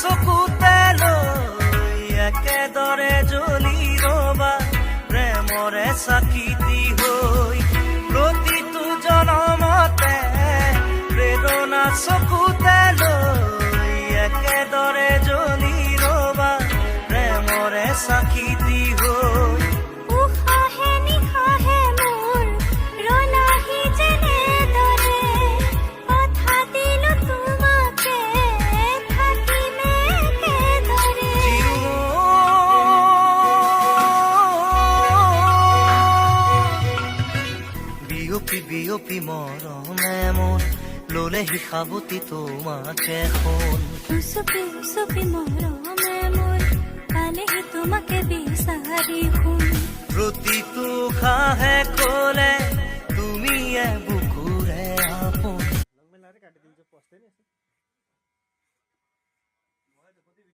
চকুতে লৈ একেদৰে জ্বলি ৰবা, প্ৰেমৰে চাকিতি হৈ। প্ৰতিটো জনমতে প্ৰেৰণা চকুতে লৈ একেদৰে জ্বলি ৰবা, প্ৰেমৰে চাকিতি বিয়পি বিয়পি মৰমে মন ললে হিসাবতি তোমাকে এখন উসপি উসপি মৰমে এমন কালেহি তোমাকে বিচাৰি শুন প্ৰতিটো খাহে কলে তুমি বুকুৰে আপোন।